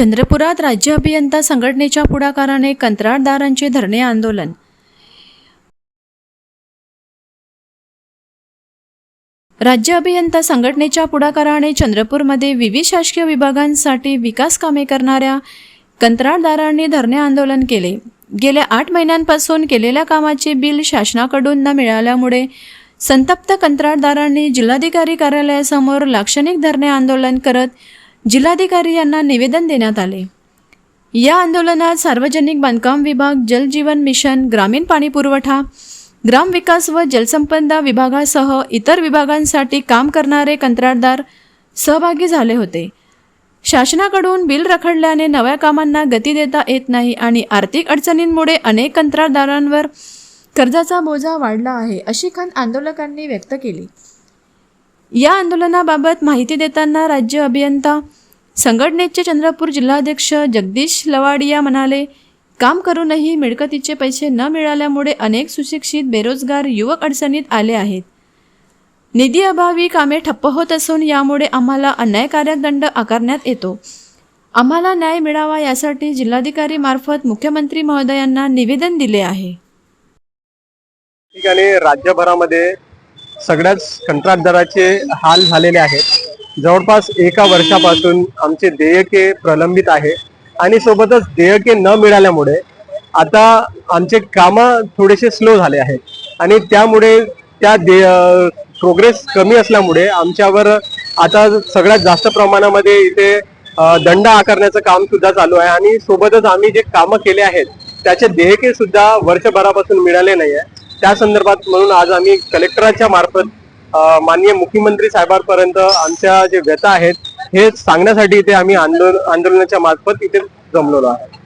चंद्रपुरात राज्य अभियंता संघटनेच्या पुढाकाराने कंत्राटदारांचे धरणे आंदोलन. राज्य अभियंता संघटनेच्या पुढाकाराने चंद्रपूरमध्ये विविध शासकीय विभागांसाठी विकास कामे करणाऱ्या कंत्राटदारांनी धरणे आंदोलन केले. गेल्या आठ महिन्यांपासून केलेल्या कामाचे बिल शासनाकडून न मिळाल्यामुळे संतप्त कंत्राटदारांनी जिल्हाधिकारी कार्यालयासमोर लाक्षणिक धरणे आंदोलन करत जिल्हाधिकारी यांना निवेदन देण्यात आले. या आंदोलनात सार्वजनिक बांधकाम विभाग जलजीवन मिशन ग्रामीण पाणीपुरवठा ग्रामविकास व जलसंपदा विभागासह इतर विभागांसाठी काम करणारे कंत्राटदार सहभागी झाले होते. शासनाकडून बिल रखडल्याने नव्या कामांना गती देता येत नाही आणि आर्थिक अडचणींमुळे अनेक कंत्राटदारांवर कर्जाचा बोजा वाढला आहे अशी खंत आंदोलकांनी व्यक्त केली. या आंदोलनाबाबत माहिती देताना राज्य अभियंता संघटनेचे चंद्रपूर जिल्हाध्यक्ष जगदीश लवाडिया म्हणाले काम करूनही मिळकतीचे पैसे न मिळाल्यामुळे अनेक सुशिक्षित बेरोजगार युवक अडचणीत आले आहेत. निधी अभावी कामे ठप्प होत असून यामुळे आम्हाला अन्यायकारक दंड आकारण्यात येतो. आम्हाला न्याय मिळावा यासाठी जिल्हाधिकारी मार्फत मुख्यमंत्री महोदयांना निवेदन दिले आहे. ठिकाणी राज्यभरामध्ये सगळ्याच कंत्राटदाराचे हाल झालेले आहेत. जवळपास एका वर्षापासून आमचे देयके प्रलंबित आहे. आणि सोबतच देयके न मिळाल्यामुळे आता आमचे कामं थोडेसे स्लो झाले आहेत. आणि त्यामुळे त्या दे प्रोग्रेस कमी असल्यामुळे आमच्यावर आता सगळ्यात जास्त प्रमाणामध्ये इथे दंड आकारण्याचं काम सुद्धा चालू आहे. आणि सोबतच आम्ही जे कामं केले आहेत त्याचे देयके सुद्धा वर्षभरापासून मिळाले नाही आहे त्या संदर्भात म्हणून आज आम्ही कलेक्टराच्या मार्फत माननीय मुख्यमंत्री साहेबांपर्यंत आमच्या जे व्यथा आहेत हे सांगण्यासाठी इथे आम्ही आंदोलन आंदोलनाच्या मार्फत इथे जमलेलो आहे